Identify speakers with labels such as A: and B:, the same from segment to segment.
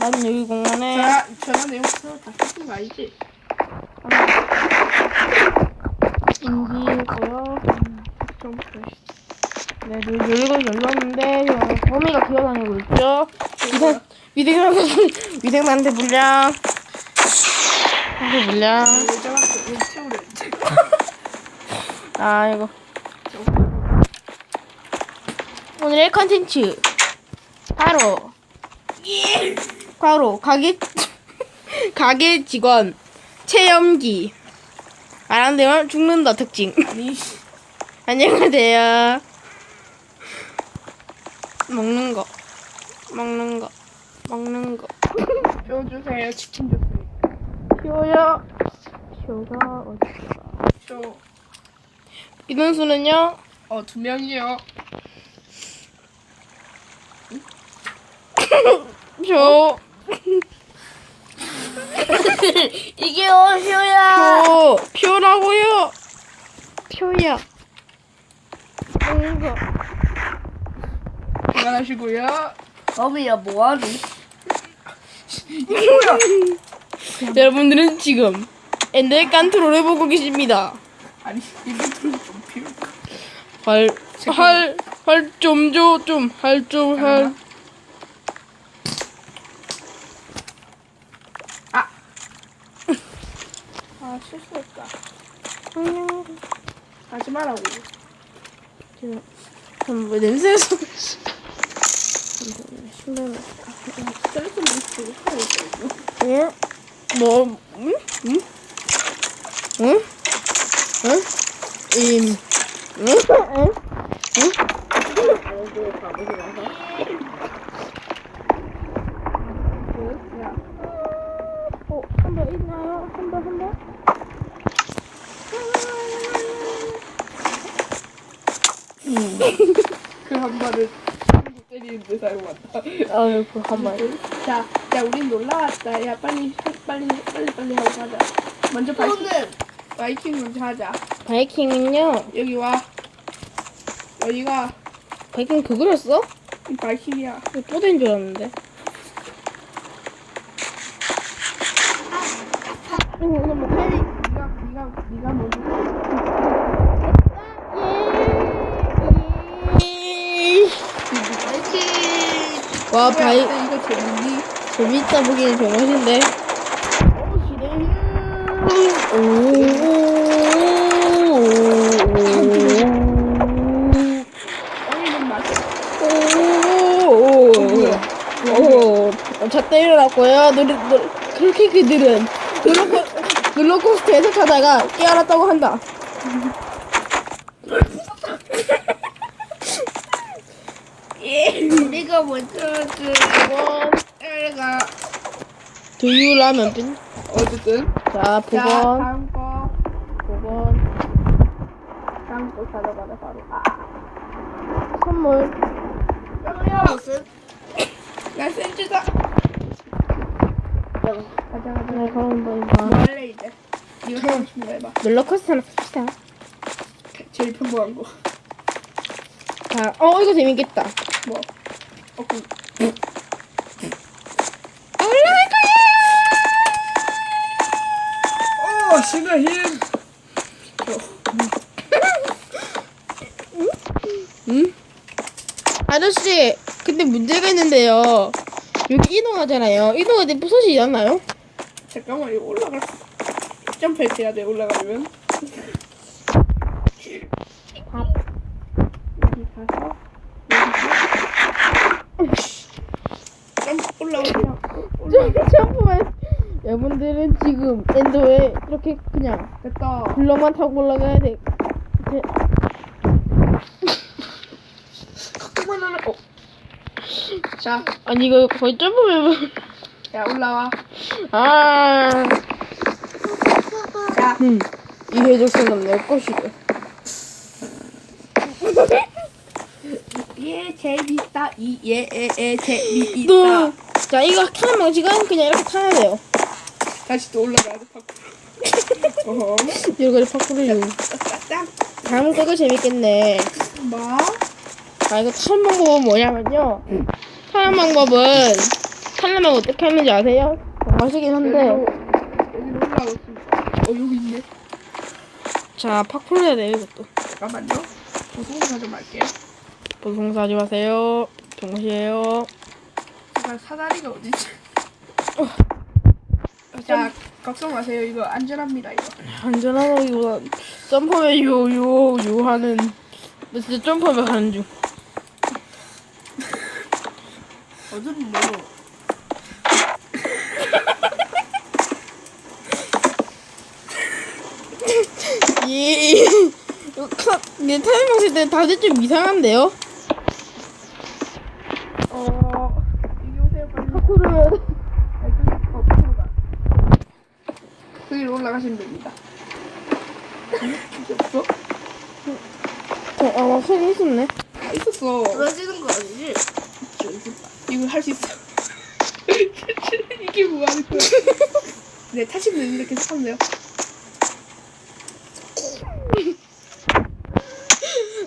A: 나는 여기 공간에
B: 자, 전화 내용부터 다 쓰신 거 알지?
A: 인지고요.
B: 좀 그래.
A: 네, 여기 열고 열렸는데 저 거미가 기어다니고 있죠. 위생 위생만 위생만대 불량. 한대 불량.
B: 여자가 왜 채우래?
A: 아 이거 오늘의 컨텐츠 바로 바로 가게 가게 직원 체험기. 말안 되면 죽는다 특징. 안녕하세요. 먹는 거. 먹는 거. 먹는 거.
B: 뼈 주세요. 치킨 주세요.
A: 효요. 효가 어디가?
B: 저,
A: 인원수는요?
B: 어, 두 명이요.
A: 저
C: 이게요, 효야.
A: 표, 표라고요. 표야. 거.
B: 그만하시고요.
C: 범이야, 뭐하니?
A: 여러분들은 지금 엔더의 깐트롤을 보고 계십니다.
B: 아니, 이분들은 좀 필요할까?
A: 할, 할, 할좀 줘, 좀, 할 좀, 할.
B: 아, 실수했다.
A: 안녕.
B: 하지 말라고.
A: 지금, 좀, 왜 냄새가 서 신발을.
B: 셀프 리스트 하고 있어.
A: 응? 뭐, 응? 응? 응? 응? 임. 응? 응? 응?
B: 야,
A: 어, 한번 있나요? 한 번, 한 번?
B: 그 한 발을 친구 때리는데 사용한다.
A: 아유, 그한 번.
B: 자, 야, 우린 놀러 왔다. 야, 빨리, 빨리, 빨리, 빨리 하고 가자. 먼저 바이킹, 바이킹 먼저 하자.
A: 바이킹은요,
B: 여기 와. 여기가
A: 바이킹 그거였어?
B: 이 바이킹이야.
A: 뽀대인 줄 알았는데.
B: 오늘 뭐 빨리 네가 네가 네가 먼저.
A: 와, 바이,
B: 야, 이거 재밌니?
A: 재밌다 보기엔. 오, 오, 오, 저 때려놨고요. 누르, 누르, 그렇게 그들은 롤러코, 롤러코스터에서 타다가 깨어났다고 한 다.
B: 네가 먼저 주고 내가
A: 두유 라면 빈.
B: 어쨌든.
A: 자,
B: 자,
A: 보건,
B: 다음 거.
A: 보건,
B: 다음 거 가져가자 바로. 아,
A: 선물.
C: 무슨?
B: 야 센즈다. 가자 가자.
A: 네, 그럼 뭐,
B: 뭐
A: 이거.
B: 할래 이제? 이거 하고 싶은 거 해봐.
A: 롤러코스터나 탑시다.
B: 제일 평범한 거.
A: 자, 어, 이거 재밌겠다.
B: 뭐? 어, 그,
A: 올라갈 거야!
B: 어, 신의 힘.
A: 응? 아저씨, 근데 문제가 있는데요. 여기 이동하잖아요. 이동할 때 부서지지 않나요?
B: 잠깐만 이거 올라갈 수. 점프해서 해야 돼 올라가려면.
A: 밥.
B: 여기 가서 여기 점프 올라오면 올라.
A: 점프만. 여러분들은 지금 엔도에 이렇게 그냥
B: 됐다.
A: 블럭만 타고 올라가야 돼. 이제
B: 그만 하라. 어. 자,
A: 아니 이거 거의 점프면
B: 야 올라와.
A: 아,
B: 자,
A: 음, 이 해적선은 내 것이다.
B: 예 재밌다.
A: 또,
B: 재미있다.
A: 자 이거 타는 방식은 그냥 이렇게 타야 돼요.
B: 다시 또 올라가야 돼. 파쿠. 어허.
A: 이렇게 파쿠르를.
B: 딱.
A: 다음 거 이거 재밌겠네.
B: 뭐?
A: 아 이거 타는 방법은 뭐냐면요. 타는 방법은 살려면 어떻게 하는지 아세요? 정하시긴 한데.
B: 여기로 올라가고 있습니다. 어 여기 있네.
A: 자, 팍 풀려야 돼요, 이것도.
B: 잠깐만요. 보송사 좀 할게요.
A: 보송사 하지 마세요. 동시에요.
B: 제가 사다리가 어디지? 자 걱정 마세요. 이거 안전합니다. 이거.
A: 안전하다기보다 점프하면 요, 요, 요 하는. 나 진짜 점프하면 가는 중.
C: 어디로 멀어?
A: 예. 이거 카, 내 타이밍 봤을 때 다들 좀 이상한데요?
B: 어 여기 오세요 빨리.
A: 파쿠르.
B: 아, 여기 어 파쿠르가. 올라가시면 됩니다. 없어?
A: 어, 아, 나 소리 있었네.
B: 아, 있었어.
C: 떨어지는 거 아니지?
B: 이거 할 수 있어. 이게 뭐 하는 거야? 네, 타시면 이렇게 탔네요.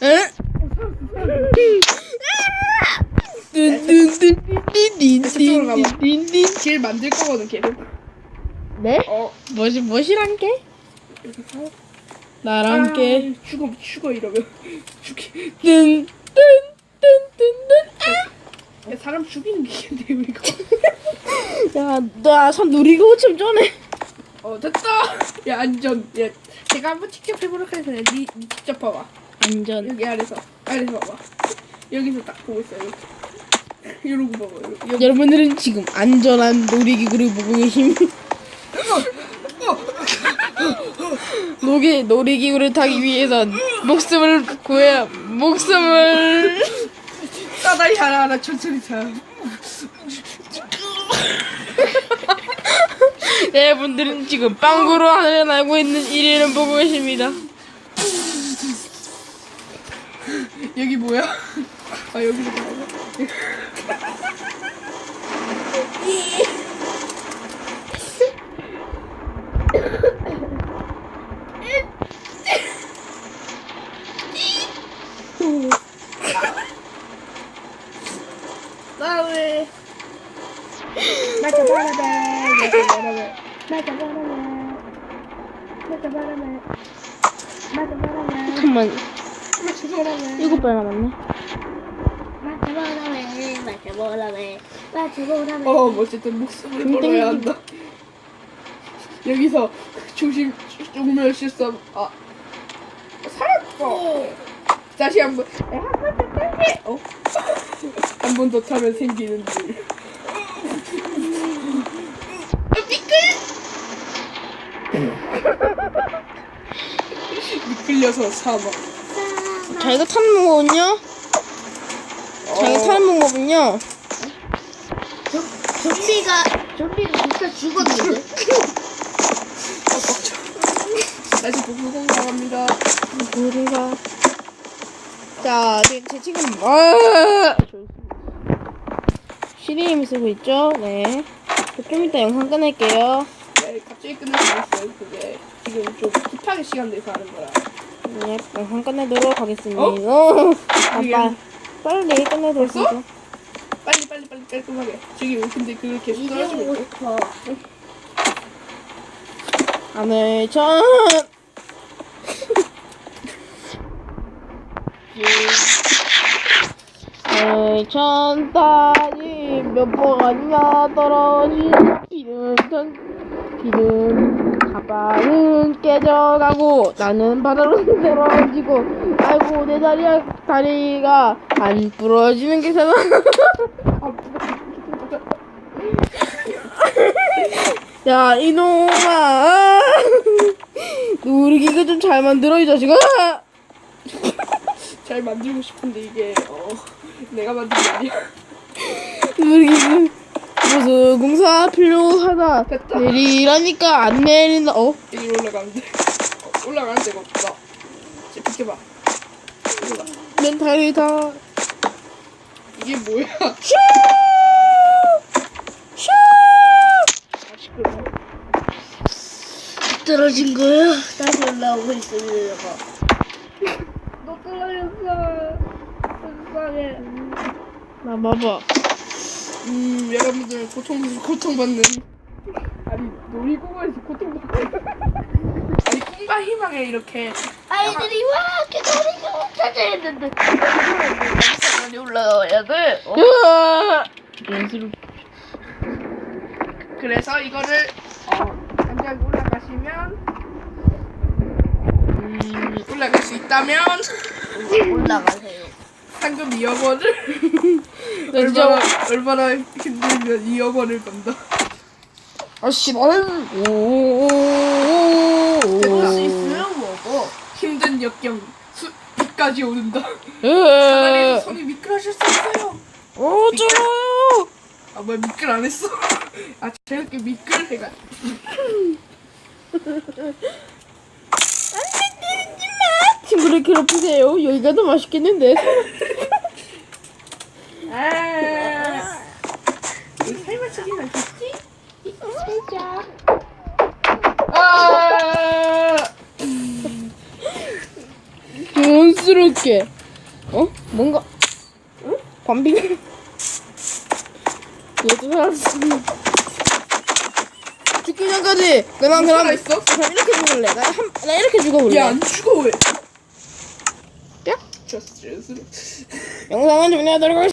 A: 응? 딘딘딘딘딘딘딘딘
B: 길 만들 거거든, 걔는.
A: 네?
B: 어,
A: 뭐시 뭐시란 게?
B: 이렇게.
A: 나랑
B: 아,
A: 게
B: 죽어, 죽어, 이러면. 죽이.
A: 뜬, 뜬, 뜬, 뜬,
B: 야, 사람 죽이는 기계인데, 이거.
A: 뜬. 야, 나선 누리고 좀 전에.
B: 어, 됐다! 야, 안전. 야, 제가 한번 직접 해보도록 하겠습니다. 니, 니 직접 봐봐.
A: 안전.
B: 여기 아래서. 아래서 봐봐. 여기서 딱 보고 있어요, 이렇게. 이러고 봐봐, 이러고.
A: 여러분들은 지금 안전한 놀이기구를 보고 계십니다. 놀이, 놀이기구를 타기 위해선 목숨을 구해야 목숨을
B: 사다리 하나 하나 천천히 타.
A: 여러분들은 지금 빵구로 하늘 날고 있는 1위를 보고 계십니다.
B: 여기 뭐야? 아, 여기로 가야
C: 나왜
B: 맞아 맞아 맞아 맞아
A: 잠깐만,
B: 맞아
A: 일곱 발 남았네.
C: 맞춰보라매
B: 어 어쨌든 목숨을
A: 좀
B: 걸어야. 한다. 여기서 조심 정말 실수 아 살았어. 다시 한번. 한 번 더 타게 어한 번 더 타면 생기는 줄 어, 미끌 미끌려서 사망
A: 자기가 타는 방법은요? 자기가
B: 어.
A: 타는 방법은요?
C: 좀비가 좀비가 진짜 죽었는데
B: 다시 복수공 나갑니다
A: 우리가 자, 제, 제 지금 아 시리임 쓰고 있죠? 네. 저좀 이따 영상 끊을게요.
B: 네, 갑자기 끝날 수 있어요 그게 지금 좀 급하게 시간 내서 하는 거라
A: 네, 영상 끝내도록 하겠습니다.
B: 어?
A: 어? 아,
B: 이게-
A: 빨리, 끝내도록
B: 벌써?
A: 하죠.
B: 빨리 빨리 빨리 깔끔하게 지금 근데 그걸 계속 떨어지고 있고
C: 싶어
A: 하늘 전 하늘 천 달이 몇 번이나 떨어진 비는 전 비는 가방은 깨져가고 나는 바다로 떨어지고 아이고 내 다리야 다리가 안 부러지는 게 사람 야 이놈아 아. 놀이기구 좀잘 만들어 이 자식아
B: 잘 만들고 싶은데 이게 어 내가 만든 게 아니야
A: 무슨 공사 필요하다.
B: 됐다.
A: 내리라니까 안 내린다 어?
B: 여기로 올라가면 돼. 어, 올라가는 데가 없다 자 비켜봐. 올라
A: 멘탈이 다.
B: 이게 뭐야?
A: 슈! 슈!
B: 아 시끄러워
C: 떨어진 거야? 다시 올라오고 있습니다.
B: 너 떨어졌어. 세상에
A: 나 봐봐
B: 음 여러분들 고통 고통받는 아니 놀이공원에서 고통받는 아니 꿈과 희망에 이렇게
C: 아이들이 와 기다리고 찾아했는데 많이 올라가야 돼. 어?
A: 으아! 연수로.
B: 그래서 이거를 어 당장 올라가시면 음 올라갈 수 있다면
C: 올라가세요.
B: 상금 2억 원을
A: 나 진짜
B: 얼마나 얼마나 힘들면 2억 원을 건다.
A: 아씨 나는 오.
B: 될수 있으면 먹어. 힘든 역경 수 비까지 오른다.
A: 으아.
B: 사다리에서 손이 미끄러질 수 있어요.
A: 어쩌요?
B: 아 뭐야 미끌 안 했어? 아 제가 이렇게 미끌 해가.
A: 친구를 괴롭히세요. 여기가 더 맛있겠는데.
B: 아. 이 살맛치기는 좋지? 살짝. 아.
A: 존스럽게. 어? 뭔가. 응? 얘도 살았어. 죽기 전까지. 그냥 그냥.
B: 살아있어?
A: 그냥 이렇게 죽을래. 나 한, 나 이렇게 죽어볼래.
B: 야 안 죽어 왜?
A: 야?
B: 좋았어 좋았